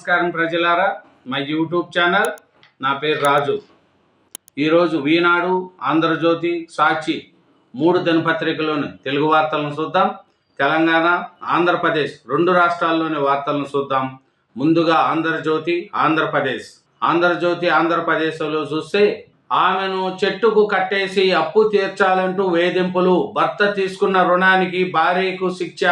నమస్కారం ప్రజలారా. మా యూట్యూబ్ ఛానల్ నా పేరు రాజు. ఈరోజు వీనాడు ఆంధ్రజ్యోతి సాక్షి మూడు దినపత్రికలోని తెలుగు వార్తలను చూద్దాం. తెలంగాణ ఆంధ్రప్రదేశ్ రెండు రాష్ట్రాల్లోని వార్తలను చూద్దాం. ముందుగా ఆంధ్రజ్యోతి ఆంధ్రప్రదేశ్. ఆంధ్రజ్యోతి ఆంధ్రప్రదేశ్లో చూస్తే ఆమెను చెట్టుకు కట్టేసి అప్పు తీర్చాలంటూ వేధింపులు భర్త తీసుకున్న రుణానికి భార్యకు శిక్ష.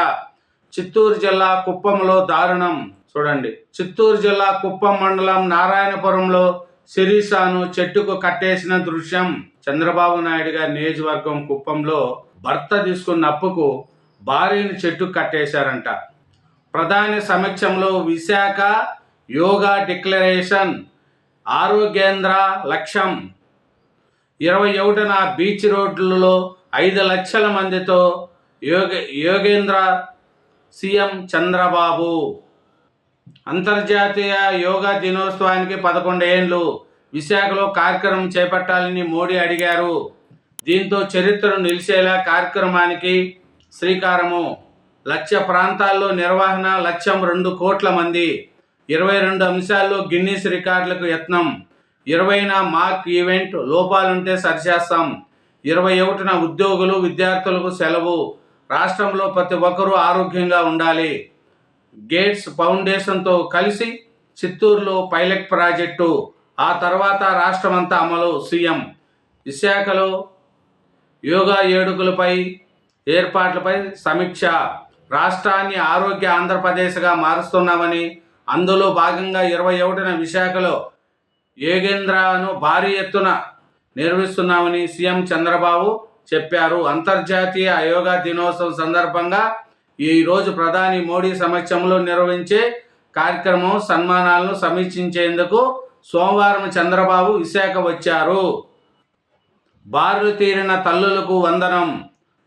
చిత్తూరు జిల్లా కుప్పంలో దారుణం. చూడండి. చిత్తూరు జిల్లా కుప్పం మండలం నారాయణపురంలో సిరీసాను చెట్టుకు కట్టేసిన దృశ్యం. చంద్రబాబు నాయుడు గారి నియోజకవర్గం కుప్పంలో భర్త తీసుకున్న అప్పుకు భార్యను చెట్టుకు కట్టేశారంట. ప్రధాని సమక్షంలో విశాఖ యోగా డిక్లరేషన్ ఆరోగ్యేంద్ర లక్ష్యం. ఇరవై ఒకటిన బీచ్ రోడ్లలో ఐదు లక్షల మందితో యోగ యోగేంద్ర సీఎం చంద్రబాబు. అంతర్జాతీయ యోగా దినోత్సవానికి పదకొండు ఏండ్లు విశాఖలో కార్యక్రమం చేపట్టాలని మోడీ అడిగారు. దీంతో చరిత్రను నిలిచేలా కార్యక్రమానికి శ్రీకారము. లక్ష్య ప్రాంతాల్లో నిర్వహణ లక్ష్యం రెండు కోట్ల మంది. ఇరవై రెండు అంశాల్లో గిన్నీస్ రికార్డులకు యత్నం. ఇరవైన మార్క్ ఈవెంట్ లోపాలుంటే సరిచేస్తాం. ఇరవై ఒకటిన ఉద్యోగులు విద్యార్థులకు సెలవు. రాష్ట్రంలో ప్రతి ఒక్కరూ ఆరోగ్యంగా ఉండాలి. గేట్స్ ఫౌండేషన్తో కలిసి చిత్తూరులో పైలట్ ప్రాజెక్టు ఆ తర్వాత రాష్ట్రమంతా అమలు సీఎం. విశాఖలో యోగా ఏడుగులపై ఏర్పాట్లపై సమీక్ష. రాష్ట్రాన్ని ఆరోగ్య ఆంధ్రప్రదేశ్గా మారుస్తున్నామని అందులో భాగంగా ఇరవై ఒకటిన విశాఖలో యోగేంద్రను భారీ ఎత్తున నిర్వహిస్తున్నామని సీఎం చంద్రబాబు చెప్పారు. అంతర్జాతీయ యోగా దినోత్సవం సందర్భంగా ఈరోజు ప్రధాని మోడీ సమక్షంలో నిర్వహించే కార్యక్రమం సన్మానాలను సమీక్షించేందుకు సోమవారం చంద్రబాబు విశాఖ వచ్చారు. బారులు తీరిన తల్లులకు వందనం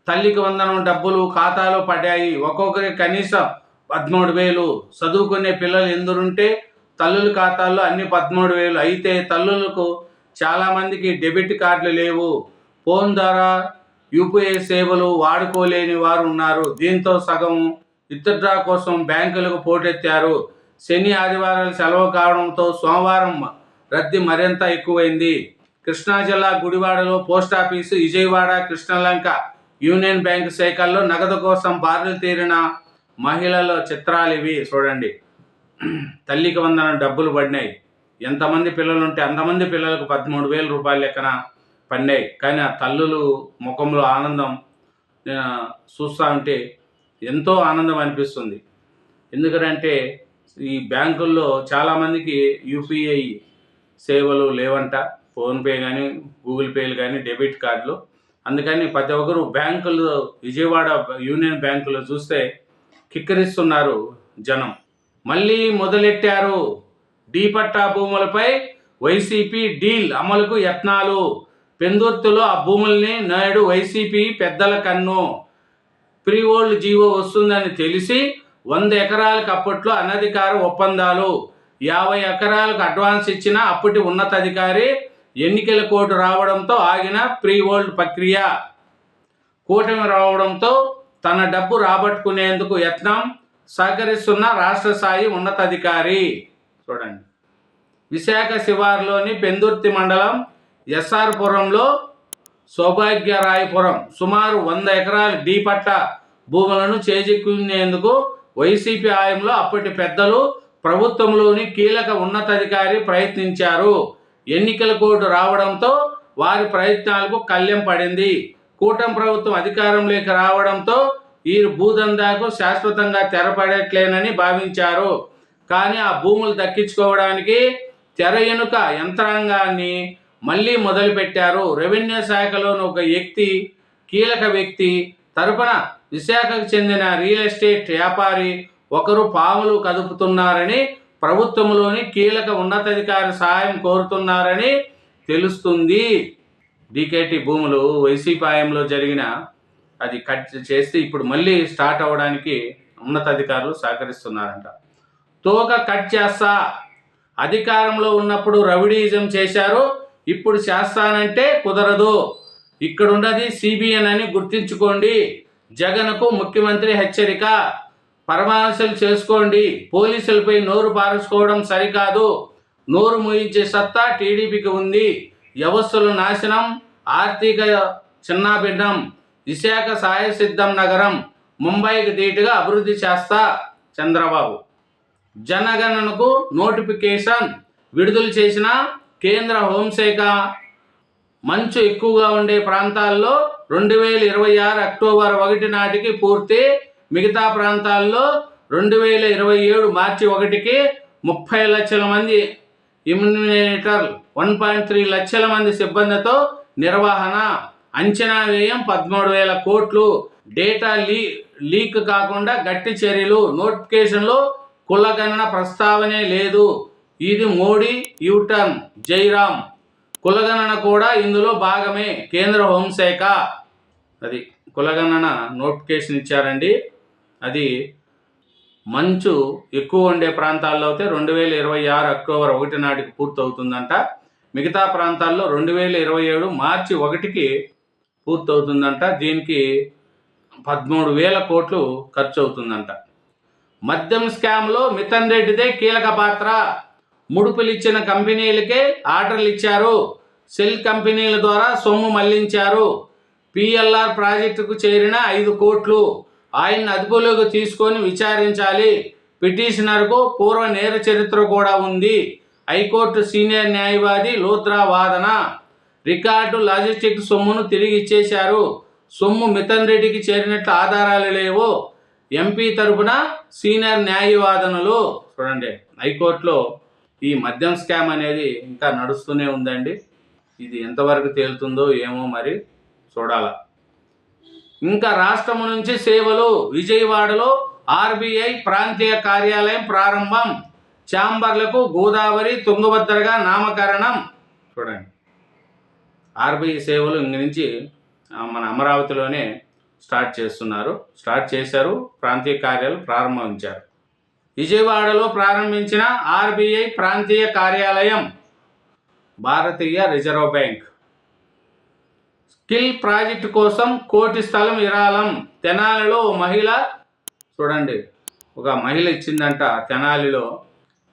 తల్లికి వందనం డబ్బులు ఖాతాలో పడ్డాయి. ఒక్కొక్కరి కనీసం పదమూడు వేలు. చదువుకునే పిల్లలు ఎందరుంటే తల్లుల ఖాతాల్లో అన్ని పదమూడు వేలు. అయితే తల్లులకు చాలామందికి డెబిట్ కార్డులు లేవు. ఫోన్ ద్వారా యూపీఐ సేవలు వాడుకోలేని వారు ఉన్నారు. దీంతో సగం విత్డ్రా కోసం బ్యాంకులకు పోటెత్తారు. శని ఆదివారాలు సెలవు కావడంతో సోమవారం రద్దీ మరింత ఎక్కువైంది. కృష్ణా జిల్లా గుడివాడలో post office Vijayawada Krishnalanka Union Bank శాఖల్లో నగదు కోసం బారులు తీరిన మహిళల చిత్రాలు ఇవి. చూడండి. తల్లికి వందన డబ్బులు పడినాయి. ఎంతమంది పిల్లలు ఉంటే అంతమంది పిల్లలకు పదమూడు వేల రూపాయల లెక్కన పండాయి. కానీ ఆ తల్లులు ముఖంలో ఆనందం ఆ, చూస్తూ ఉంటే ఎంతో ఆనందం అనిపిస్తుంది. ఎందుకంటే ఈ బ్యాంకుల్లో చాలామందికి యూపీఐ సేవలు లేవంట. ఫోన్పే కానీ గూగుల్ పేలు కానీ డెబిట్ కార్డులు. అందుకని ప్రతి ఒక్కరు బ్యాంకులు విజయవాడ యూనియన్ బ్యాంకులో చూస్తే కిక్కరిస్తున్నారు జనం. మళ్ళీ మొదలెట్టారు? డీపట్టా భూములపై వైసీపీ డీల్ అమలుకు యత్నాలు. పెందుర్తిలో ఆ భూముల్ని నాయుడు వైసీపీ పెద్దల కన్ను. ప్రీ ఓల్డ్ జీవో వస్తుందని తెలిసి వంద ఎకరాలకు అప్పట్లో అనధికార ఒప్పందాలు. యాభై ఎకరాలకు అడ్వాన్స్ ఇచ్చిన అప్పటి ఉన్నతాధికారి ఎన్నికల కోర్టు రావడంతో ఆగిన ప్రీ ఓల్డ్ ప్రక్రియ. కూటమి రావడంతో తన డబ్బు రాబట్టుకునేందుకు యత్నం సహకరిస్తున్న రాష్ట్ర స్థాయి ఉన్నతాధికారి. చూడండి. విశాఖ శివార్లోని పెందుర్తి మండలం ఎస్ఆర్ పురంలో సౌభాగ్యరాయపురం సుమారు వంద ఎకరాల డి పట్ట భూములను చేజిక్కునేందుకు వైసీపీ ఆయంలో అప్పటి పెద్దలు ప్రభుత్వంలోని కీలక ఉన్నతాధికారి ప్రయత్నించారు. ఎన్నికల కోడ్ రావడంతో వారి ప్రయత్నాలకు కళ్యం పడింది. కూటమి ప్రభుత్వం అధికారంలోకి రావడంతో ఈ భూదందాకు శాశ్వతంగా తెరపడట్లేనని భావించారు. కానీ ఆ భూములు దక్కించుకోవడానికి తెర ఎనుక యంత్రాంగాన్ని మళ్ళీ మొదలుపెట్టారు. రెవెన్యూ శాఖలోని ఒక వ్యక్తి కీలక వ్యక్తి తరపున విశాఖకు చెందిన రియల్ ఎస్టేట్ వ్యాపారి ఒకరు పాములు కదుపుతున్నారని ప్రభుత్వంలోని కీలక ఉన్నతాధికారి సహాయం కోరుతున్నారని తెలుస్తుంది. డీకేటీ భూములు వైసీపీ హయాంలో జరిగిన అది కట్ చేస్తే ఇప్పుడు మళ్ళీ స్టార్ట్ అవ్వడానికి ఉన్నతాధికారులు సహకరిస్తున్నారంట. తోక కట్ చేస్తా. అధికారంలో ఉన్నప్పుడు రవిడీజం చేశారు. ఇప్పుడు చేస్తానంటే కుదరదు. ఇక్కడున్నది సిబిఎన్ అని గుర్తించుకోండి. జగన్కు ముఖ్యమంత్రి హెచ్చరిక. పరమాశలు చేసుకోండి. పోలీసులపై నోరు పారుచుకోవడం సరికాదు. నోరు మూయించే సత్తా టీడీపీకి ఉంది. వ్యవస్థలు నాశనం. ఆర్థిక చిన్నాభిన్నం. విశాఖ సాయసిద్ధం నగరం ముంబైకి ధీటుగా అభివృద్ధి చేస్తా చంద్రబాబు. జనగణనకు నోటిఫికేషన్ విడుదల చేసిన కేంద్ర హోంశాఖ మంచు ఎక్కువగా ఉండే ప్రాంతాల్లో రెండు వేల ఇరవై ఆరు అక్టోబర్ ఒకటి నాటికి పూర్తి. మిగతా ప్రాంతాల్లో రెండు వేల ఇరవై ఏడు మార్చి ఒకటికి ముప్పై లక్షల మంది ఇమ్యునేటర్ వన్ పాయింట్ త్రీ లక్షల మంది సిబ్బందితో నిర్వహణ. అంచనా వ్యయం పదమూడు వేల కోట్లు. డేటా లీ లీక్ కాకుండా గట్టి చర్యలు. నోటిఫికేషన్లో కులగణన ప్రస్తావనే లేదు. ఇది మోడీ యూటర్న్ జైరామ్ కులగణన కూడా ఇందులో భాగమే కేంద్ర హోంశాఖ. అది కులగణన నోటిఫికేషన్ ఇచ్చారండి. అది మంచు ఎక్కువ ఉండే ప్రాంతాల్లో అయితే రెండు వేల ఇరవై ఆరు అక్టోబర్ ఒకటి నాటికి పూర్తవుతుందంట. మిగతా ప్రాంతాల్లో రెండు వేల ఇరవై ఏడు మార్చి ఒకటికి పూర్తవుతుందంట. దీనికి పదమూడు వేల కోట్లు ఖర్చు అవుతుందంట మద్యం స్కామ్లో మితన్ రెడ్డిదే కీలక పాత్ర. ముడుపులు ఇచ్చిన కంపెనీలకే ఆర్డర్లు ఇచ్చారు సెల్ కంపెనీల ద్వారా సొమ్ము మళ్ళించారు. పిఎల్ఆర్ ప్రాజెక్టుకు చేరిన ఐదు కోట్లు. ఆయన్ని అదుపులోకి తీసుకొని విచారించాలి. పిటిషనర్కు పూర్వ నేర చరిత్ర కూడా ఉంది. హైకోర్టు సీనియర్ న్యాయవాది లోత్రా వాదన. రికార్డు లాజిస్టిక్ సొమ్మును తిరిగి ఇచ్చేశారు. సొమ్ము మితన్ రెడ్డికి చేరినట్లు ఆధారాలు లేవు. ఎంపీ తరపున సీనియర్ న్యాయవాదనలు చూడండి హైకోర్టులో ఈ మద్యం స్కామ్ అనేది ఇంకా నడుస్తూనే ఉందండి. ఇది ఎంతవరకు తేలుతుందో ఏమో మరి చూడాల. ఇంకా రాష్ట్రం నుంచి సేవలు విజయవాడలో ఆర్బీఐ ప్రాంతీయ కార్యాలయం ప్రారంభం. ఛాంబర్లకు గోదావరి తుంగభద్రగా నామకరణం. చూడండి. ఆర్బీఐ సేవలు ఇంక నుంచి మన అమరావతిలోనే స్టార్ట్ చేస్తున్నారు. స్టార్ట్ చేశారు ప్రాంతీయ కార్యాలు ప్రారంభించారు. విజయవాడలో ప్రారంభించిన ఆర్బీఐ ప్రాంతీయ కార్యాలయం భారతీయ రిజర్వ్ బ్యాంక్. స్కిల్ ప్రాజెక్టు కోసం కోటి స్థలం విరాళం. తెనాలిలో ఓ మహిళ చూడండి ఒక మహిళ ఇచ్చిందంట తెనాలిలో.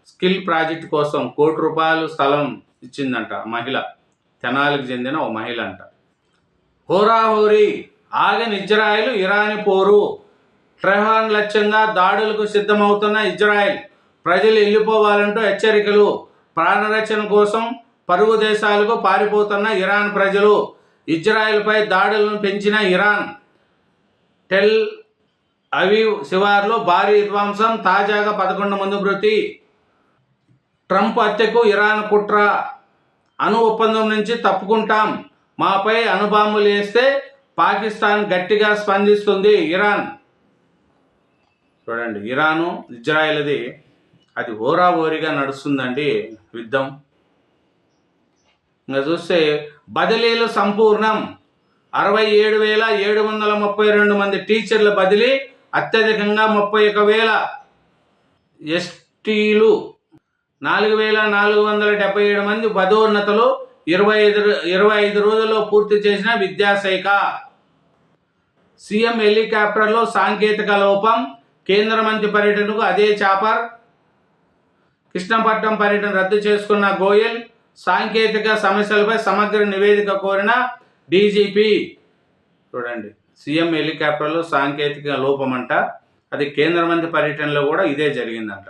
స్కిల్ ప్రాజెక్ట్ కోసం కోటి రూపాయలు స్థలం ఇచ్చిందంట మహిళ. తెనాలికి చెందిన ఓ మహిళ అంట. హోరాహోరీ ఆగని ఇజ్రాయిల్ ఇరాని పోరు. ట్రెహాన్ లక్ష్యంగా దాడులకు సిద్ధమవుతున్న ఇజ్రాయెల్ ప్రజలు వెళ్ళిపోవాలంటూ హెచ్చరికలు. ప్రాణరక్షణ కోసం పరుగు దేశాలకు పారిపోతున్న ఇరాన్ ప్రజలు ఇజ్రాయెల్పై దాడులను పెంచిన ఇరాన్. టెల్ అవీవ్ శివార్లో భారీ విధ్వంసం తాజాగా పదకొండు మంది మృతి. ట్రంప్ హత్యకు ఇరాన్ కుట్ర. అణు ఒప్పందం నుంచి తప్పుకుంటాం. మాపై అణుబాంబులు వేస్తే పాకిస్తాన్ గట్టిగా స్పందిస్తుంది ఇరాన్. చూడండి ఇరాను ఇజ్రాయెల్ది అది ఓరాఓరిగా నడుస్తుందండి యుద్ధం. ఇంకా చూస్తే బదిలీలు సంపూర్ణం. అరవై ఏడు వేల ఏడు వందల ముప్పై రెండు మంది టీచర్ల బదిలీ అత్యధికంగా ముప్పై ఒక వేల ఎస్టీలు నాలుగు వేల నాలుగు వందల డెబ్బై ఏడు మంది పదోన్నతలు ఇరవై ఐదు ఇరవై ఐదు రోజుల్లో పూర్తి చేసిన విద్యాశాఖ. సీఎం హెలికాప్టర్లో సాంకేతిక లోపం కేంద్ర మంత్రి పర్యటనకు అదే చాపర్. కృష్ణపట్నం పర్యటన రద్దు చేసుకున్న గోయల్ సాంకేతిక సమస్యలపై సమగ్ర నివేదిక కోరిన డీజీపీ చూడండి సీఎం హెలికాప్టర్లో సాంకేతిక లోపమంట. అది కేంద్ర మంత్రి పర్యటనలో కూడా ఇదే జరిగిందంట.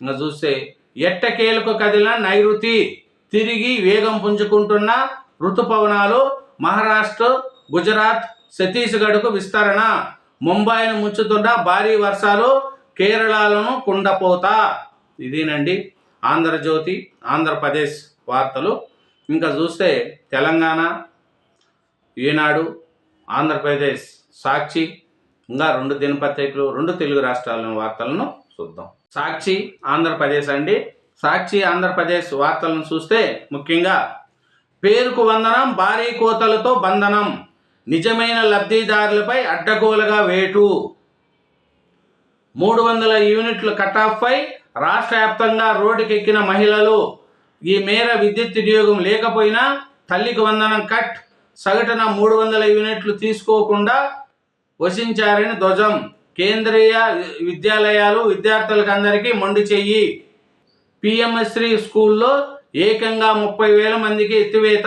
ఇంకా చూస్తే ఎట్టకేలకు కదిలిన నైరుతి తిరిగి వేగం పుంజుకుంటున్న ఋతుపవనాలు మహారాష్ట్ర గుజరాత్ ఛత్తీస్గఢ్కు విస్తరణ. ముంబైను ముంచుతున్న భారీ వర్షాలు కేరళలోను కుండపోత. ఇదేనండి ఆంధ్రజ్యోతి ఆంధ్రప్రదేశ్ వార్తలు. ఇంకా చూస్తే తెలంగాణ ఈనాడు ఆంధ్రప్రదేశ్ సాక్షి. ఇంకా రెండు దినపత్రికలు రెండు తెలుగు రాష్ట్రాల వార్తలను చూద్దాం. సాక్షి ఆంధ్రప్రదేశ్ అండి. సాక్షి ఆంధ్రప్రదేశ్ వార్తలను చూస్తే ముఖ్యంగా పేరుకు వందనం భారీ కోతలతో బంధనం. నిజమైన లబ్ధిదారులపై అడ్డగోలుగా వేటు. మూడు వందల యూనిట్ల కటాఫ్పై రాష్ట్ర వ్యాప్తంగా రోడ్డుకెక్కిన మహిళలు ఈ మేర విద్యుత్ వినియోగం లేకపోయినా తల్లికి వందనం కట్ సగటున మూడు వందల యూనిట్లు తీసుకోకుండా వసించారని ధ్వజం. కేంద్రీయ విద్యాలయాలు విద్యార్థులకు అందరికీ మొండి చెయ్యి. పిఎంఎస్శ్రీ స్కూల్లో ఏకంగా ముప్పై వేల మందికి ఎత్తివేత.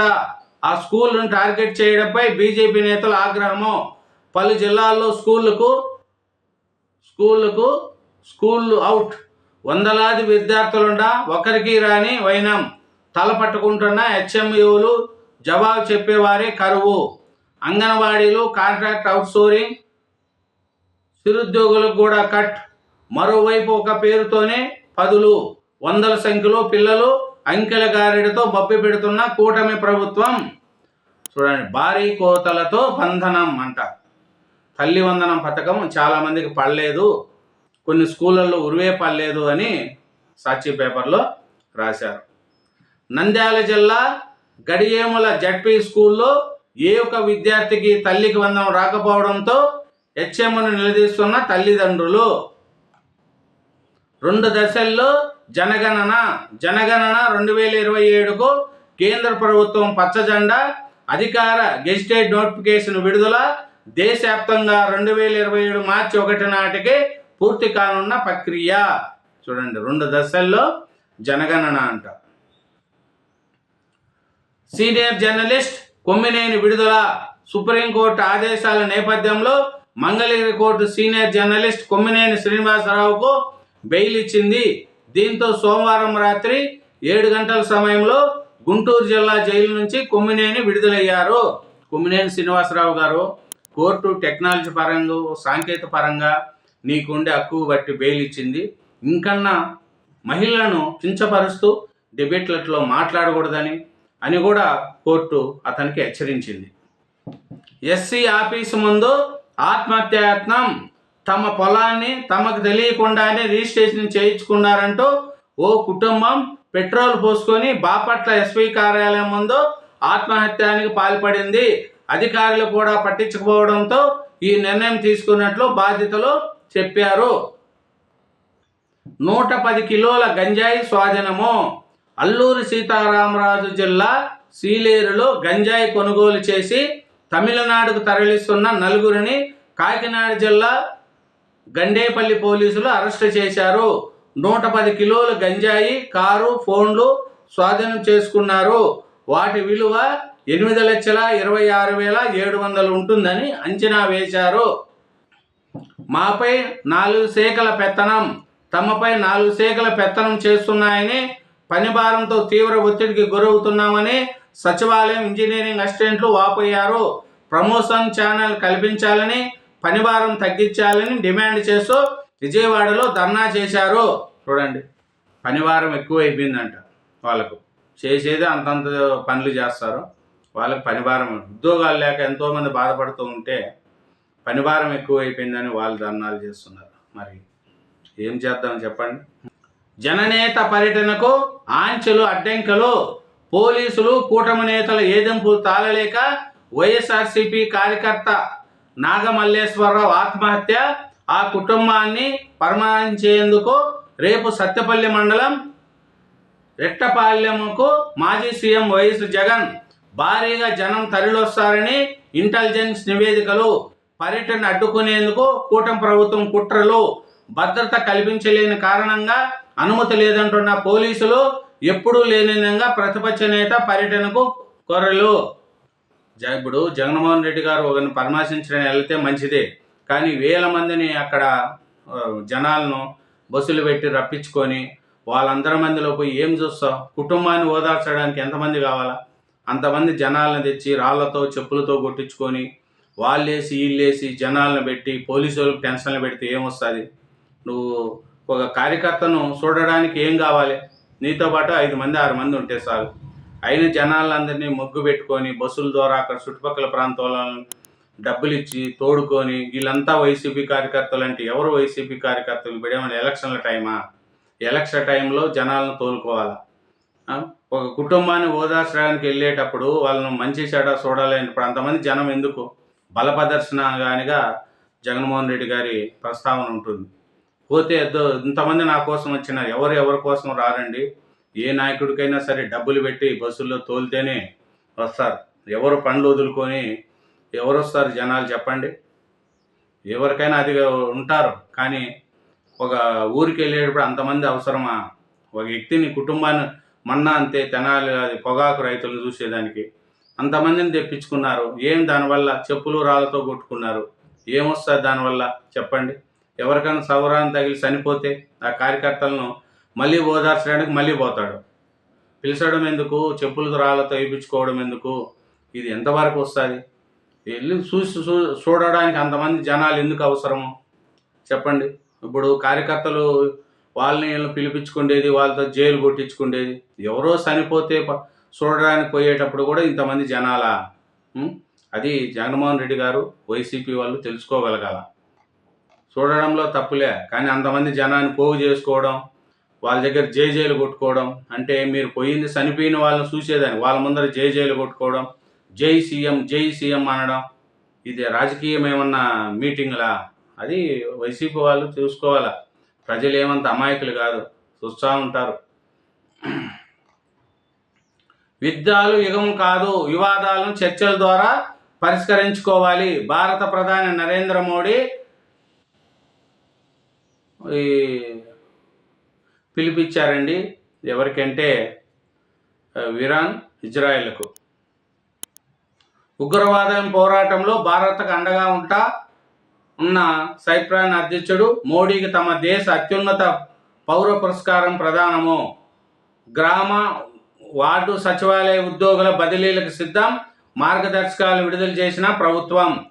ఆ స్కూల్ను టార్గెట్ చేయడంపై బీజేపీ నేతల ఆగ్రహము. పలు జిల్లాల్లో స్కూళ్ళకు స్కూళ్ళకు స్కూళ్ళు అవుట్. వందలాది విద్యార్థులుండా ఒకరికి రాని వైనం. తల పట్టుకుంటున్న హెచ్ఎంయూలు జవాబు చెప్పేవారే కరువు. అంగన్వాడీలు కాంట్రాక్ట్ అవుట్సోరింగ్ నిరుద్యోగులకు కూడా కట్. మరోవైపు ఒక పేరుతోనే పదులు. వందల సంఖ్యలో పిల్లలు అంకెల గారెడితో బొబ్బి పెడుతున్న కూటమి ప్రభుత్వం. చూడండి భారీ కోతలతో బంధనం అంట. తల్లి వందనం పథకం చాలా మందికి పడలేదు. కొన్ని స్కూళ్ళల్లో ఉరివే పడలేదు అని సాక్షి పేపర్లో రాశారు. నంద్యాల జిల్లా గడియేముల జడ్పీ స్కూల్లో ఏ ఒక్క విద్యార్థికి తల్లికి వందనం రాకపోవడంతో హెచ్ఎంను నిలదీస్తున్న తల్లిదండ్రులు. రెండు దశల్లో జనగణన జనగణన రెండు వేల ఇరవై ఏడుకు కేంద్ర ప్రభుత్వం పచ్చజెండా అధికార గెజిటెడ్ నోటిఫికేషన్ విడుదల దేశవ్యాప్తంగా రెండు వేల ఇరవై ఏడు మార్చి ఒకటి నాటికి పూర్తి కానున్న ప్రక్రియ. చూడండి రెండు దశల్లో జనగణన అంట. సీనియర్ జర్నలిస్ట్ కొమ్మినేని విడుదల సుప్రీంకోర్టు ఆదేశాల నేపథ్యంలో Mangalagiri court senior journalist Kommineni శ్రీనివాసరావుకు bail ఇచ్చింది. దీంతో సోమవారం రాత్రి ఏడు గంటల సమయంలో గుంటూరు జిల్లా జైలు నుంచి కొమ్మినేని విడుదలయ్యారు. కొమ్మినేని శ్రీనివాసరావు గారు కోర్టు టెక్నాలజీ పరంగా సాంకేతిక పరంగా నీకుండే హక్కు బట్టి బెయిల్ ఇచ్చింది. ఇంకన్నా మహిళలను కించపరుస్తూ డిబేట్లలో మాట్లాడకూడదని అని కూడా కోర్టు అతనికి హెచ్చరించింది. ఎస్సీ ఆఫీసు ముందు ఆత్మహత్యాయత్నం తమ పొలాన్ని తమకు తెలియకుండానే రిజిస్ట్రేషన్ చేయించుకున్నారంటూ ఓ కుటుంబం పెట్రోల్ పోసుకొని బాపట్ల ఎస్పీ కార్యాలయం ముందు ఆత్మహత్యానికి పాల్పడింది. అధికారులు కూడా పట్టించుకోవడంతో ఈ నిర్ణయం తీసుకున్నట్లు బాధితులు చెప్పారు. నూట పది కిలోల గంజాయి స్వాధీనము. అల్లూరి సీతారామరాజు జిల్లా సీలేరులో గంజాయి కొనుగోలు చేసి తమిళనాడుకు తరలిస్తున్న నలుగురిని కాకినాడ జిల్లా గండేపల్లి పోలీసులు అరెస్టు చేశారు. నూట పది కిలోల గంజాయి కారు ఫోన్లు స్వాధీనం చేసుకున్నారు. వాటి విలువ ఎనిమిది లక్షల ఇరవై ఆరు వేల ఏడు వందలు ఉంటుందని అంచనా వేశారు. మాపై నాలుగు శాఖల పెత్తనం తమపై నాలుగు శాఖల పెత్తనం చేస్తున్నాయని పని భారంతో తీవ్ర ఒత్తిడికి గురవుతున్నామని సచివాలయం ఇంజనీరింగ్ అసిస్టెంట్లు వాపోయారు. ప్రమోషన్ ఛానల్ కల్పించాలని పని భారం తగ్గించాలని డిమాండ్ చేస్తూ విజయవాడలో ధర్నా చేశారు. చూడండి పనివారం ఎక్కువైపోయిందంట వాళ్ళకు. చేసేది అంతంత పనులు చేస్తారు. వాళ్ళకి పని భారం ఉద్యోగాలు లేక ఎంతోమంది బాధపడుతూ ఉంటే పనిభారం ఎక్కువైపోయిందని వాళ్ళు ధర్నాలు చేస్తున్నారు. మరి ఏం చేద్దాం చెప్పండి? జననేత పర్యటనకు ఆంక్షలు అడ్డంకులు. పోలీసులు కూటమి నేతల ఏదింపు తాళలేక వైఎస్ఆర్సీపీ కార్యకర్త నాగమల్లేశ్వరరావు ఆత్మహత్య ఆ కుటుంబాన్ని పరమాయించేందుకు రేపు సత్యపల్లి మండలం రెట్టపాలెంకు మాజీ సీఎం వైఎస్ జగన్ భారీగా జనం తరలివస్తారని ఇంటెలిజెన్స్ నివేదికలు పర్యటన అడ్డుకునేందుకు కూటమి ప్రభుత్వం కుట్రలు భద్రత కల్పించలేని కారణంగా అనుమతి లేదంటున్న పోలీసులు ఎప్పుడూ లేని విధంగా ప్రతిపక్ష నేత పర్యటనకు కొర్రలు. ఇప్పుడు జగన్మోహన్ రెడ్డి గారు ఒకరిని పరామర్శించడానికి వెళ్తే మంచిదే. కానీ వేల మందిని అక్కడ జనాలను బస్సులు పెట్టి రప్పించుకొని వాళ్ళందరి మందిలో పోయి ఏం చూస్తావు? కుటుంబాన్ని ఓదార్చడానికి ఎంతమంది కావాలా? అంతమంది జనాలను తెచ్చి రాళ్ళతో చెప్పులతో కొట్టించుకొని వాళ్ళేసి వీళ్ళేసి జనాలను పెట్టి పోలీసు వాళ్ళకి టెన్షన్లు పెడితే ఏమొస్తుంది? నువ్వు ఒక కార్యకర్తను చూడడానికి ఏం కావాలి? నీతో పాటు ఐదు మంది ఆరు మంది ఉంటే చాలు. ఐదు జనాలందరినీ మొగ్గు పెట్టుకొని బస్సుల ద్వారా అక్కడ చుట్టుపక్కల ప్రాంతాలను డబ్బులు ఇచ్చి తోడుకొని వీళ్ళంతా వైసీపీ కార్యకర్తలు అంటే ఎవరు వైసీపీ కార్యకర్తలు? ఇప్పుడు ఎలక్షన్ల టైమా? ఎలక్షన్ టైంలో జనాలను తోలుకోవాలా? ఒక కుటుంబాన్ని ఓదార్చడానికి వెళ్ళేటప్పుడు వాళ్ళను మంచి చెడ చూడాలని ఇప్పుడు అంతమంది జనం ఎందుకు? బలప్రదర్శనగానిగా జగన్మోహన్ రెడ్డి గారి ప్రస్తావన ఉంటుంది. పోతే ఇంతమంది నా కోసం వచ్చినారు. ఎవరు ఎవరి కోసం రారండి? ఏ నాయకుడికైనా సరే డబ్బులు పెట్టి బస్సుల్లో తోలితేనే వస్తారు. ఎవరు పనులు వదులుకొని ఎవరు వస్తారు జనాలు చెప్పండి. ఎవరికైనా అది ఉంటారు. కానీ ఒక ఊరికి వెళ్ళేటప్పుడు అంతమంది అవసరమా? ఒక వ్యక్తిని కుటుంబాన్ని మన్నా అంతే తెనాలి అది పొగాకు రైతులను చూసేదానికి అంతమందిని తెప్పించుకున్నారు. ఏం దానివల్ల చెప్పులు రాళ్ళతో కొట్టుకున్నారు? ఏమొస్తుంది దానివల్ల? చెప్పండి. ఎవరికైనా సౌరాన్ని తగిలి చనిపోతే ఆ కార్యకర్తలను మళ్ళీ ఓదార్చడానికి మళ్ళీ పోతాడు. పిలిచడం ఎందుకు? చెప్పులు రాళ్ళతో వేయించుకోవడం ఎందుకు? ఇది ఎంతవరకు వస్తుంది? వెళ్ళి చూసి చూ- చూడడానికి అంతమంది జనాలు ఎందుకు అవసరము? చెప్పండి. ఇప్పుడు కార్యకర్తలు వాళ్ళని వీళ్ళని పిలిపించుకుండేది వాళ్ళతో జైలు కొట్టించుకుండేది. ఎవరో చనిపోతే చూడడానికి పోయేటప్పుడు కూడా ఇంతమంది జనాలా? అది జగన్మోహన్ రెడ్డి గారు వైసీపీ వాళ్ళు తెలుసుకోగలగాల. చూడడంలో తప్పులే కానీ అంతమంది జనాన్ని పోగు చేసుకోవడం వాళ్ళ దగ్గర జేజేలు కొట్టుకోవడం అంటే మీరు పోయింది చనిపోయిన వాళ్ళని చూసేదాన్ని. వాళ్ళ ముందర జేజేలు కొట్టుకోవడం జై సీఎం జై సీఎం అనడం. ఇది రాజకీయం ఏమన్నా మీటింగ్లా? అది వైసీపీ వాళ్ళు చూసుకోవాలా? ప్రజలు ఏమంత అమాయకులు కాదు. చూస్తూ ఉంటారు. యుద్ధాలు యుగం కాదు. వివాదాలను చర్చల ద్వారా పరిష్కరించుకోవాలి. భారత ప్రధాని నరేంద్ర మోడీ ఈ పిలిపించారండి ఎవరికంటే విరాన్ ఇరాన్ ఇజ్రాయెల్కు. ఉగ్రవాదం పోరాటంలో భారత్కు అండగా ఉంటా ఉన్న సైప్రాన్ అధ్యక్షుడు మోడీకి తమ దేశ అత్యున్నత పౌర పురస్కారం ప్రదానము. గ్రామ వార్డు సచివాలయ ఉద్యోగుల బదిలీలకు సిద్ధం. మార్గదర్శకాలు విడుదల చేసిన ప్రభుత్వం.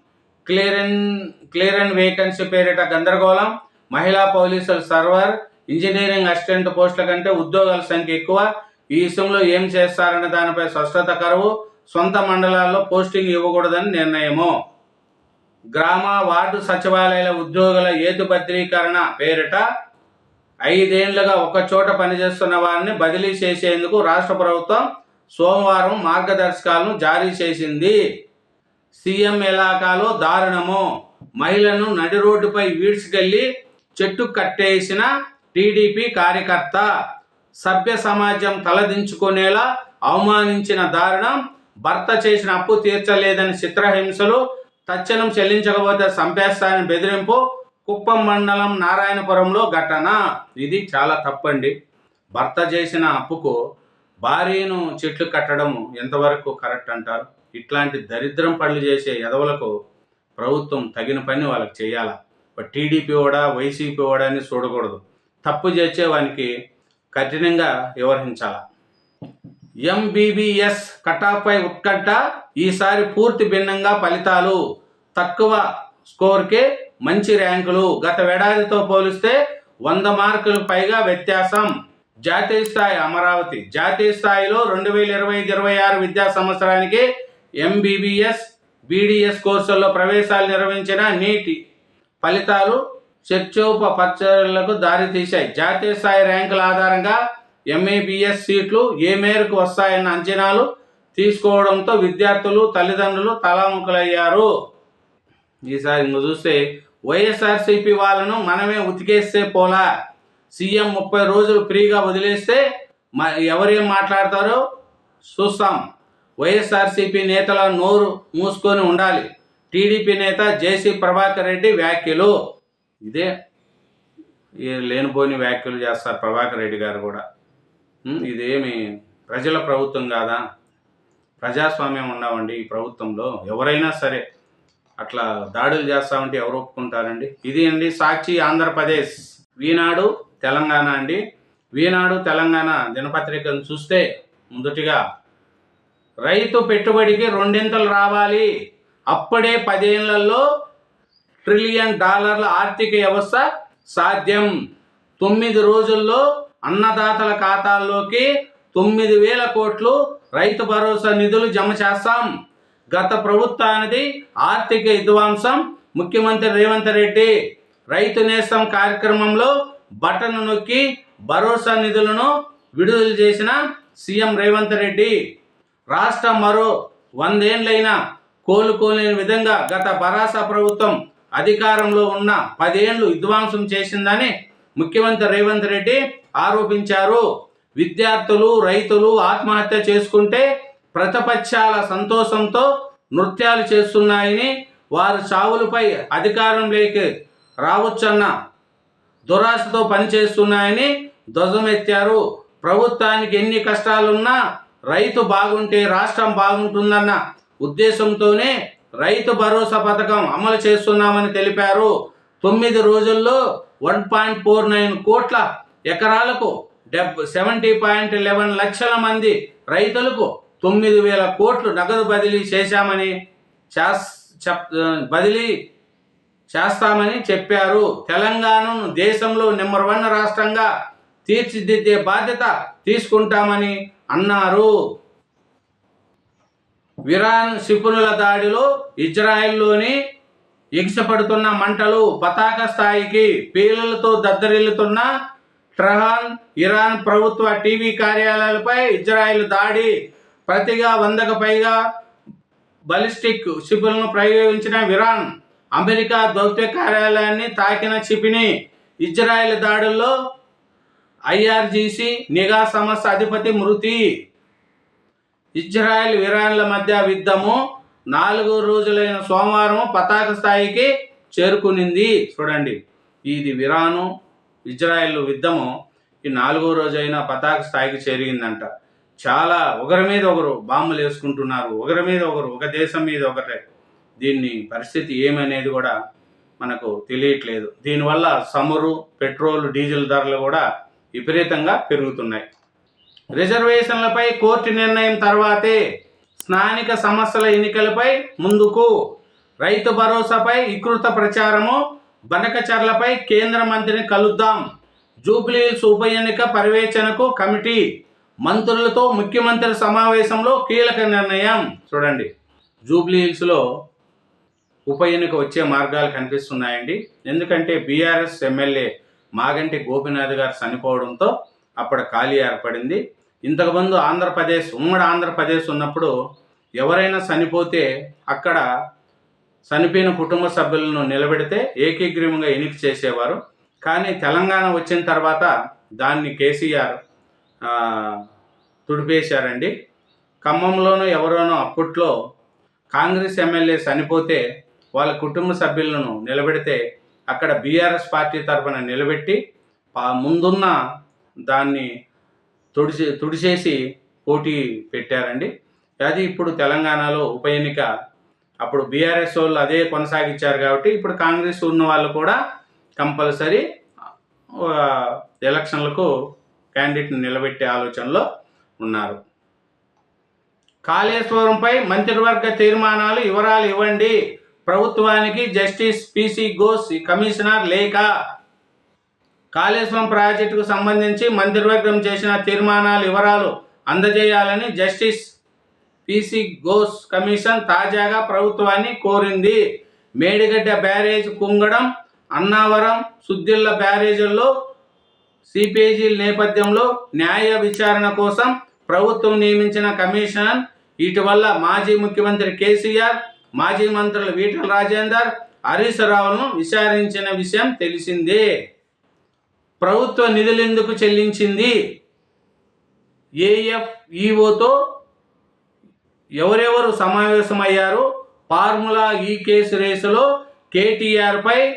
క్లియరెన్ క్లియరెన్ వేకెన్సీ పేరిట గందరగోళం. మహిళా పోలీసుల సర్వర్ ఇంజనీరింగ్ అసిస్టెంట్ పోస్టుల కంటే ఉద్యోగాల సంఖ్య ఎక్కువ. ఈ విషయంలో ఏం చేస్తారనే దానిపై స్పష్టత కరువు. సొంత మండలాల్లో పోస్టింగ్ ఇవ్వకూడదని నిర్ణయము. గ్రామ వార్డు సచివాలయాల ఉద్యోగుల ఏతుపత్రీకరణ పేరిట ఐదేళ్ళుగా ఒకచోట పనిచేస్తున్న వారిని బదిలీ చేసేందుకు రాష్ట్ర ప్రభుత్వం సోమవారం మార్గదర్శకాలను జారీ చేసింది. సీఎం ఇలాకాలో దారుణము. మహిళను నడి రోడ్డుపై ఈడ్చుకెళ్ళి చెట్టు కట్టేసిన టీడీపీ కార్యకర్త సభ్య సమాజం తలదించుకునేలా అవమానించిన దారుణం భర్త చేసిన అప్పు తీర్చలేదని చిత్రహింసలు తక్షణం చెల్లించకపోతే చంపేస్తానని బెదిరింపు కుప్పం మండలం నారాయణపురంలో ఘటన. ఇది చాలా తప్పండి. భర్త చేసిన అప్పుకు భార్యను చెట్లు కట్టడం ఎంతవరకు కరెక్ట్ అంటారు? ఇట్లాంటి దరిద్రం పనులు చేసే ఎదవలకు ప్రభుత్వం తగిన పని వాళ్ళకి చేయాలా? టీడీపీ కూడా వైసీపీ కూడా అని చూడకూడదు. తప్పు చేసేవానికి కఠినంగా వ్యవహరించాల. ఎంబీబీఎస్ కటాఫ్పై ఉత్కంఠ ఈసారి పూర్తి భిన్నంగా ఫలితాలు. తక్కువ స్కోర్కే మంచి ర్యాంకులు. గత ఏడాదితో పోలిస్తే వంద మార్కులు పైగా వ్యత్యాసం. జాతీయ స్థాయి అమరావతి. జాతీయ స్థాయిలో రెండు వేల ఇరవై ఐదు ఇరవై ఆరు విద్యా సంవత్సరానికి ఎంబీబీఎస్ బీడీఎస్ కోర్సుల్లో ప్రవేశాలు నిర్వహించిన నీటి ఫలితాలు చర్చోపచర్చలకు దారితీశాయి జాతీయ స్థాయి ర్యాంకుల ఆధారంగా ఎంఏబిఎస్ సీట్లు ఏ మేరకు వస్తాయన్న అంచనాలు తీసుకోవడంతో విద్యార్థులు తల్లిదండ్రులు తలాముఖులయ్యారు. ఈసారి ఇంక చూస్తే వైఎస్ఆర్సీపీ వాళ్ళను మనమే ఉతికేస్తే పోలా. సీఎం ముప్పై రోజులు ఫ్రీగా వదిలేస్తే మ ఎవరేం మాట్లాడతారో చూస్తాం. వైఎస్ఆర్సీపీ నేతల నోరు మూసుకొని ఉండాలి. టీడీపీ నేత జేసీ ప్రభాకర్ రెడ్డి వ్యాఖ్యలు. ఇదే లేనిపోని వ్యాఖ్యలు చేస్తారు ప్రభాకర్ రెడ్డి గారు కూడా. ఇదేమి ప్రజల ప్రభుత్వం కాదా? ప్రజాస్వామ్యం ఉండవండి ఈ ప్రభుత్వంలో. ఎవరైనా సరే అట్లా దాడులు చేస్తామంటే ఎవరు ఒప్పుకుంటారండి? ఇది అండి సాక్షి ఆంధ్రప్రదేశ్. ఈనాడు తెలంగాణ అండి. ఈనాడు తెలంగాణ దినపత్రికను చూస్తే మొదటిగా రైతు పెట్టుబడికి రెండింతలు రావాలి. అప్పుడే పదేళ్ళలో ట్రిలియన్ డాలర్ల ఆర్థిక వ్యవస్థ సాధ్యం. తొమ్మిది రోజుల్లో అన్నదాతల ఖాతాల్లోకి తొమ్మిది వేల కోట్లు రైతు భరోసా నిధులు జమ చేస్తాం. గత ప్రభుత్వానికి ఆర్థిక విధ్వంసం ముఖ్యమంత్రి రేవంత్ రెడ్డి. రైతు నేస్తం కార్యక్రమంలో బటన్ నొక్కి భరోసా నిధులను విడుదల చేసిన సీఎం రేవంత్ రెడ్డి. రాష్ట్రం మరో వందేండ్లైనా కోలుకోలేని విధంగా గత భరాసా ప్రభుత్వం అధికారంలో ఉన్న పదేళ్ళు విధ్వంసం చేసిందని ముఖ్యమంత్రి రేవంత్ రెడ్డి ఆరోపించారు. విద్యార్థులు రైతులు ఆత్మహత్య చేసుకుంటే ప్రతిపక్షాల సంతోషంతో నృత్యాలు చేస్తున్నాయని వారు చావులపై అధికారంలోకి రావచ్చన్న దురాశతో పనిచేస్తున్నాయని ధ్వజమెత్తారు. ప్రభుత్వానికి ఎన్ని కష్టాలున్నా రైతు బాగుంటే రాష్ట్రం బాగుంటుందన్న ఉద్దేశంతోనే రైతు భరోసా పథకం అమలు చేస్తున్నామని తెలిపారు. తొమ్మిది రోజుల్లో వన్ పాయింట్ ఫోర్ నైన్ కోట్ల ఎకరాలకు డెబ్ సెవెంటీ పాయింట్ లెవెన్ లక్షల మంది రైతులకు తొమ్మిది వేల కోట్లు నగదు బదిలీ చేశామని చేస్ చెప్ బదిలీ చేస్తామని చెప్పారు. తెలంగాణను దేశంలో నెంబర్ వన్ రాష్ట్రంగా తీర్చిదిద్దే బాధ్యత తీసుకుంటామని అన్నారు. విరాన్ క్షిపణుల దాడిలో ఇజ్రాయెల్లోని ఎగిసిపడుతున్న మంటలు పతాక స్థాయికి పేలులతో దద్దరిల్లుతున్న ట్రహాన్ ఇరాన్ ప్రభుత్వ టీవీ కార్యాలయాలపై ఇజ్రాయెల్ దాడి ప్రతిగా వందకు పైగా బలిస్టిక్ క్షిపులను ప్రయోగించిన విరాన్ అమెరికా దౌత్య కార్యాలయాన్ని తాకిన క్షిపిని ఇజ్రాయెల్ దాడుల్లో ఐఆర్జీసీ నిఘా సంస్థ అధిపతి మృతి ఇజ్రాయెల్ ఇరాన్ల మధ్య యుద్ధము నాలుగు రోజులైన సోమవారం పతాక స్థాయికి చేరుకునింది. చూడండి ఇది విరాను ఇజ్రాయెల్ యుద్ధము ఈ నాలుగో రోజైన పతాక స్థాయికి చేరిగిందంట. చాలా ఒకరి మీద ఒకరు బాంబులు వేసుకుంటున్నారు ఒకరి మీద ఒకరు ఒక దేశం మీద ఒకటే. దీన్ని పరిస్థితి ఏమనేది కూడా మనకు తెలియట్లేదు. దీనివల్ల సమురు పెట్రోల్ డీజిల్ ధరలు కూడా విపరీతంగా పెరుగుతున్నాయి. రిజర్వేషన్లపై కోర్టు నిర్ణయం తర్వాతే స్థానిక సమస్యల ఎన్నికలపై ముందుకు. రైతు భరోసాపై వికృత ప్రచారము. బనకచర్లపై కేంద్ర మంత్రిని కలుద్దాం. జూబ్లీహిల్స్ ఉప ఎన్నిక పర్యవేక్షణకు కమిటీ. మంత్రులతో ముఖ్యమంత్రి సమావేశంలో కీలక నిర్ణయం. చూడండి. జూబ్లీహిల్స్లో ఉప ఎన్నిక వచ్చే మార్గాలు కనిపిస్తున్నాయండి. ఎందుకంటే బీఆర్ఎస్ ఎమ్మెల్యే మాగంటి గోపినాథ్ గారు చనిపోవడంతో అప్పుడు ఖాళీ ఏర్పడింది. ఇంతకుముందు ఆంధ్రప్రదేశ్ ఉమ్మడి ఆంధ్రప్రదేశ్ ఉన్నప్పుడు ఎవరైనా చనిపోతే అక్కడ చనిపోయిన కుటుంబ సభ్యులను నిలబెడితే ఏకీగ్రీవంగా ఎన్నిక చేసేవారు. కానీ తెలంగాణ వచ్చిన తర్వాత దాన్ని కేసీఆర్ తుడిపేశారండి. ఖమ్మంలోనూ ఎవరోనో అప్పట్లో కాంగ్రెస్ ఎమ్మెల్యే చనిపోతే వాళ్ళ కుటుంబ సభ్యులను నిలబెడితే అక్కడ బీఆర్ఎస్ పార్టీ తరఫున నిలబెట్టి ముందున్న దాన్ని తుడిచి తుడిచేసి పోటీ పెట్టారండి. అది ఇప్పుడు తెలంగాణలో ఉప ఎన్నిక అప్పుడు బీఆర్ఎస్ వాళ్ళు అదే కొనసాగించారు కాబట్టి ఇప్పుడు కాంగ్రెస్ ఉన్న వాళ్ళు కూడా కంపల్సరీ ఎలక్షన్లకు క్యాండిడేట్ని నిలబెట్టే ఆలోచనలో ఉన్నారు. కాళేశ్వరంపై మంత్రివర్గ తీర్మానాలు వివరాలు ఇవ్వండి. ప్రభుత్వానికి జస్టిస్ పిసి ఘోష్ కమిషనర్ లేఖ కాళేశ్వరం ప్రాజెక్టుకు సంబంధించి మంత్రివర్గం చేసిన తీర్మానాల వివరాలు అందజేయాలని జస్టిస్ పిసి ఘోష్ కమిషన్ తాజాగా ప్రభుత్వాన్ని కోరింది. మేడిగడ్డ బ్యారేజ్ కుంగడం అన్నావరం సుద్దిల్ల బ్యారేజీల్లో సిపిజీ నేపథ్యంలో న్యాయ విచారణ కోసం ప్రభుత్వం నియమించిన కమిషన్. ఇటీవల మాజీ ముఖ్యమంత్రి కేసీఆర్ మాజీ మంత్రులు వీటల రాజేందర్ హరీష్ రావును విచారించిన విషయం తెలిసిందే. ప్రభుత్వ నిధులు ఎందుకు చెల్లించింది? ఏఎఫ్ఈఓతో ఎవరెవరు సమావేశమయ్యారు? ఫార్ములా ఈ కేసు రేసులో కేటీఆర్పై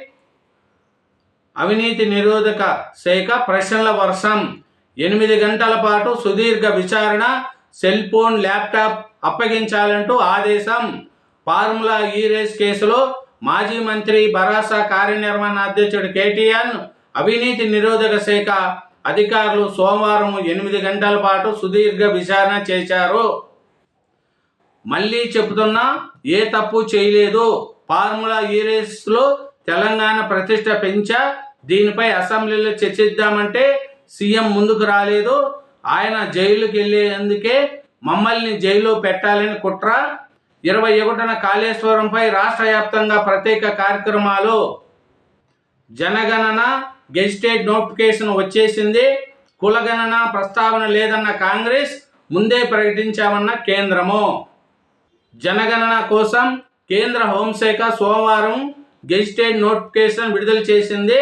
అవినీతి నిరోధక శాఖ ప్రశ్నల వర్షం. ఎనిమిది గంటల పాటు సుదీర్ఘ విచారణ. సెల్ ఫోన్ ల్యాప్టాప్ అప్పగించాలంటూ ఆదేశం. ఫార్ములా ఈ రేస్ కేసులో మాజీ మంత్రి భరాసా కార్యనిర్వహణ అధ్యక్షుడు కేటీఆర్ అవినీతి నిరోధక శాఖ అధికారులు సోమవారం ఎనిమిది గంటల పాటు సుదీర్ఘ విచారణ చేశారు. మళ్ళీ చెబుతున్నా ఏ తప్పు చేయలేదు. ఫార్ములా ఈ రేస్లో తెలంగాణ ప్రతిష్ట పెంచా దీనిపై అసెంబ్లీలో చర్చిద్దామంటే సీఎం ముందుకు రాలేదు. ఆయన జైలుకి వెళ్ళేందుకే మమ్మల్ని జైల్లో పెట్టాలని కుట్ర. ఇరవై ఒకటిన కాళేశ్వరంపై రాష్ట్ర వ్యాప్తంగా ప్రత్యేక కార్యక్రమాలు. జనగణన గెజిటెడ్ నోటిఫికేషన్ వచ్చేసింది. కులగణన ప్రస్తావన లేదన్న కాంగ్రెస్ ముందే ప్రకటించామన్న కేంద్రము. జనగణన కోసం కేంద్ర హోంశాఖ సోమవారం గెజిటెడ్ నోటిఫికేషన్ విడుదల చేసింది.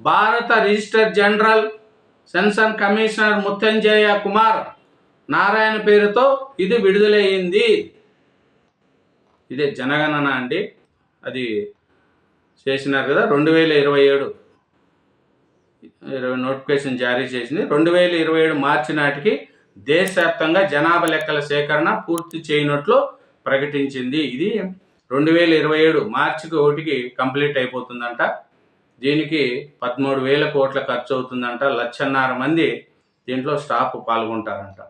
భారత registrar general census commissioner Mrityunjay Kumar Narayan పేరుతో ఇది విడుదలయ్యింది ఇదే జనగణన అండి. అది చేసినారు కదా రెండు వేల ఇరవై ఏడు. నోటిఫికేషన్ జారీ చేసింది. రెండు వేల ఇరవై ఏడు మార్చి నాటికి దేశవ్యాప్తంగా జనాభా లెక్కల సేకరణ పూర్తి చేయనట్లు ప్రకటించింది. ఇది రెండు వేల ఇరవై ఏడు మార్చికి ఒకటికి కంప్లీట్ అయిపోతుందంట. దీనికి పదమూడు వేల కోట్ల ఖర్చు అవుతుందంట. లక్షన్నర మంది దీంట్లో స్టాఫ్ పాల్గొంటారంట.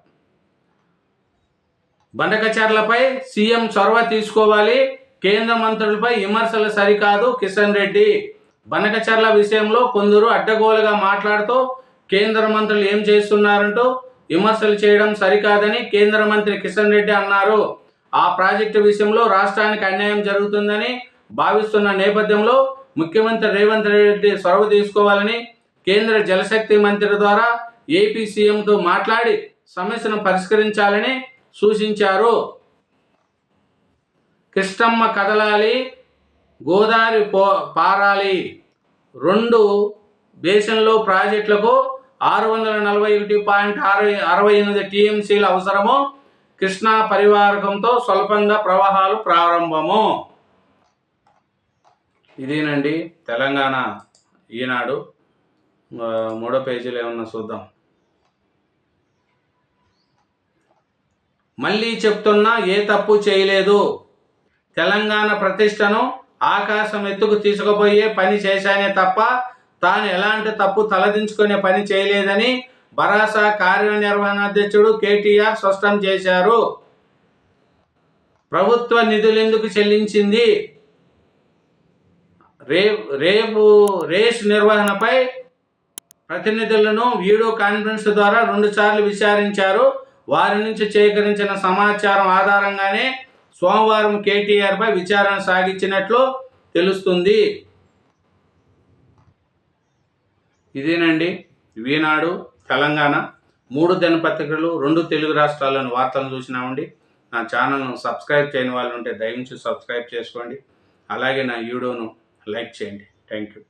బండకచర్లపై సీఎం చొరవ తీసుకోవాలి. కేంద్ర మంత్రులపై విమర్శలు సరికాదు కిషన్ రెడ్డి. బనకచర్ల విషయంలో కొందరు అడ్డగోలుగా మాట్లాడుతూ కేంద్ర మంత్రులు ఏం చేస్తున్నారంటూ విమర్శలు చేయడం సరికాదని కేంద్ర మంత్రి కిషన్ రెడ్డి అన్నారు. ఆ ప్రాజెక్టు విషయంలో రాష్ట్రానికి అన్యాయం జరుగుతుందని భావిస్తున్న నేపథ్యంలో ముఖ్యమంత్రి రేవంత్ రెడ్డి చొరవ తీసుకోవాలని కేంద్ర జలశక్తి మంత్రి ద్వారా ఏపీ సీఎంతో మాట్లాడి సమస్యను పరిష్కరించాలని సూచించారు. కృష్ణమ్మ కదలాలి గోదావరి పో పారాలి రెండు దేశంలో ప్రాజెక్టులకు ఆరు వందల నలభై ఒకటి పాయింట్ అరవై అరవై ఎనిమిది టీఎంసీల అవసరము. కృష్ణా పరివారకంతో స్వల్పంగా ప్రవాహాలు ప్రారంభము. ఇదేనండి తెలంగాణ ఈనాడు. మూడో పేజీలో ఏమన్నా చూద్దాం. మళ్ళీ చెప్తున్నా ఏ తప్పు చేయలేదు. తెలంగాణ ప్రతిష్టను ఆకాశం ఎత్తుకు తీసుకుపోయే పని చేశానే తప్ప తాను ఎలాంటి తప్పు తలదించుకునే పని చేయలేదని భరాసా కార్యనిర్వహణాధ్యక్షుడు కేటీఆర్ స్పష్టం చేశారు. ప్రభుత్వ నిధులెందుకు చెల్లించింది? రే రేపు రేస్ నిర్వహణపై ప్రతినిధులను వీడియో కాన్ఫరెన్స్ ద్వారా రెండుసార్లు విచారించారు. వారి నుంచి సేకరించిన సమాచారం ఆధారంగానే సోమవారం కేటీఆర్ పై విచారణ సాగించినట్లు తెలుస్తుంది. ఇదేనండి. ఈనాడు తెలంగాణ. మూడు దినపత్రికలు రెండు తెలుగు రాష్ట్రాల్లోని వార్తలను చూసినామండి. నా ఛానల్ను సబ్స్క్రైబ్ చేయని వాళ్ళు ఉంటే దయవించి సబ్స్క్రైబ్ చేసుకోండి. అలాగే నా వీడియోను లైక్ చేయండి. Thank you